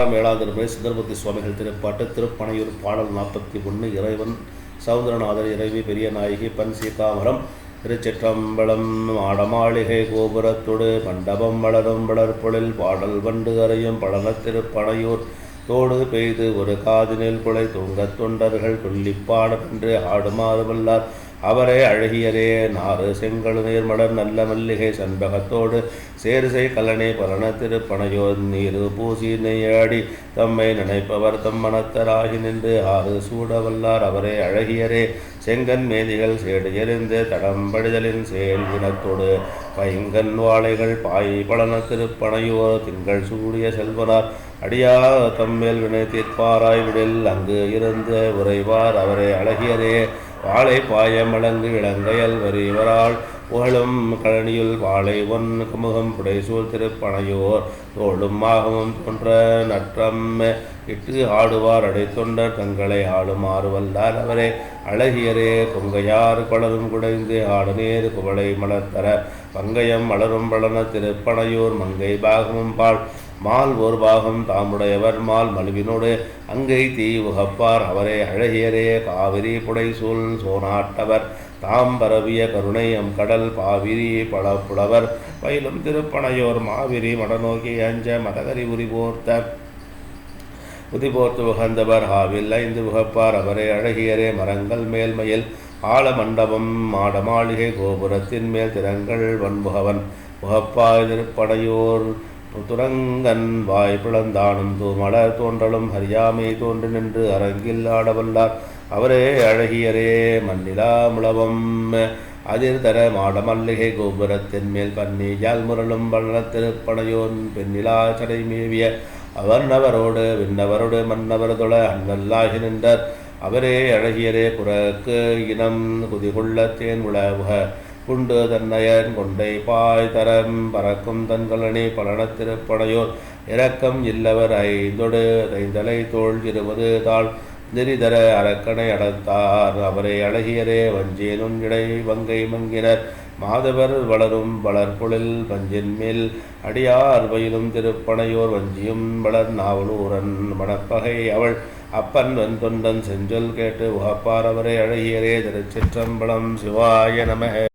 தேவாரம் ஏழாம் திருமுறை சுவாமிகள் திருப்பாட்டு திருப்பனையூர் பாடல் நாற்பத்தி ஒன்று இறைவன் சௌந்தரநாதர் இறைவி பெரிய நாயகி பன் சீதாமரம் திருச்சிற்றம்பலம் ஆடமாளிகை கோபுரத்தொடு மண்டபம் வளரும் வளர்பொழில் பாடல் வண்டு அறையும் பழன திருப்பனையூர் தோடு பெய்து ஒரு காதினில் குலை தொங்க தொண்டர்கள் துள்ளிப்பாடென்று ஆடுமாறு வல்லார். அவரே அழகியரே நாறு செங்கழு நீர்மலர் நல்ல மல்லிகை சண்பகத்தோடு சேர்சை கலனை பலன திருப்பனையோர் நீரு பூசி நெய்யாடி தம்மை நினைப்பவர் தம் மனத்தராகி நின்று ஆறு சூடவல்லார் அவரே அழகியரே. செங்கன் மேதிகள் சேடு எறிந்து தடம்படிதலின் செயல் இனத்தோடு பைங்கன் வாழைகள் பாய் பலன திருப்பனையோ திங்கள் சூடிய செல்வனார் அடியா தம்மேல் வினை தீர்ப்பாராய் விடில் அங்கு இருந்து உறைவார் அவரே அழகியரே. வாழை பாய மலங்கு இளங்கையல் வரிவரால் புகழும் கழனியில் வாழை ஒன் குமுகம் புடைசூல் திருப்பனையோர் தோளும் ஆகமும் போன்ற நற்றம் இட்டு ஆடுவார் அடைத்தொண்டர் தங்களை ஆளுமாறு வல்லார் அவரே. அழகியரே கொங்கையார் கொளரும் குடைந்து ஆடுநேர் குவளை மலர்த்தர. பங்கயம் மலரும் பலன திருப்பனையூர் மங்கை பாகமும் பால். மால் ஒரு பாகம் தாமுடையவர் மால் மலுவினோடு அங்கை தீ உகப்பார். அவரே அழகியரே காவிரி புடைசூல் சோனாட்டவர். தாம் பரவிய கருணை அம் கடல் பாவிரி படப்புலவர் பயிலும் திருப்பனையோர் மாவிரி மடநோக்கி அஞ்ச மதகரி உரிபோர்த்த உதிபோர்த்து உகந்தவர் ஹாவில் ஐந்து உகப்பார். அவரே அழகியரே மரங்கள் மேல்மையில். ஆழ மண்டபம் மாட மாளிகை கோபுரத்தின் மேல் திறங்கள் வன்புகவன் உகப்பாய் திருப்படையோர் துரங்கன் வாய் பிளந்தானும் தூமலர் தோன்றலும் ஹரியாமை தோன்று நின்று அரங்கில் ஆடவல்லார். அவரே அழகியரே மண்ணிலா முழவம். அதிர்தர மாடமல்லிகை கோபுரத்தின் மேல் பன்னி ஜால் முரளும் வளர பெண்ணிலா சடை மேவிய. அவர்ணவரோடு விண்ணவரோடு மன்னவர் தொழ அண்ணல்லாகி நின்றார். அவரே அழகியரே புறக்கு இனம் குதிகொள்ள தேன் உலவுக குண்டு தன்னையன் கொண்டை பாய் தரம் பறக்கும் தன்களணி பலனத்திருப்படையோர் இரக்கம் இல்லவர் ஐந்தொடு ஐந்தலை தோல் இருபது தாள். நெறிதர அரக்கனை அடத்தார் அவரை அழகியரே வஞ்சேனும் இடை வங்கை மங்கினர். மாதவர் வளரும் வளர்பொழில் பஞ்சின் மேல். அடியார் வயிலும் திருப்பனையோர் வஞ்சியும் வளர் நாவலூரன் மணப்பகை அவள். அப்பன் வந்தொண்டன் செஞ்சொல் கேட்டு உகப்பார் அவரை அழகியரே திருச்சிற்றம்பலம் சிவாய நமக.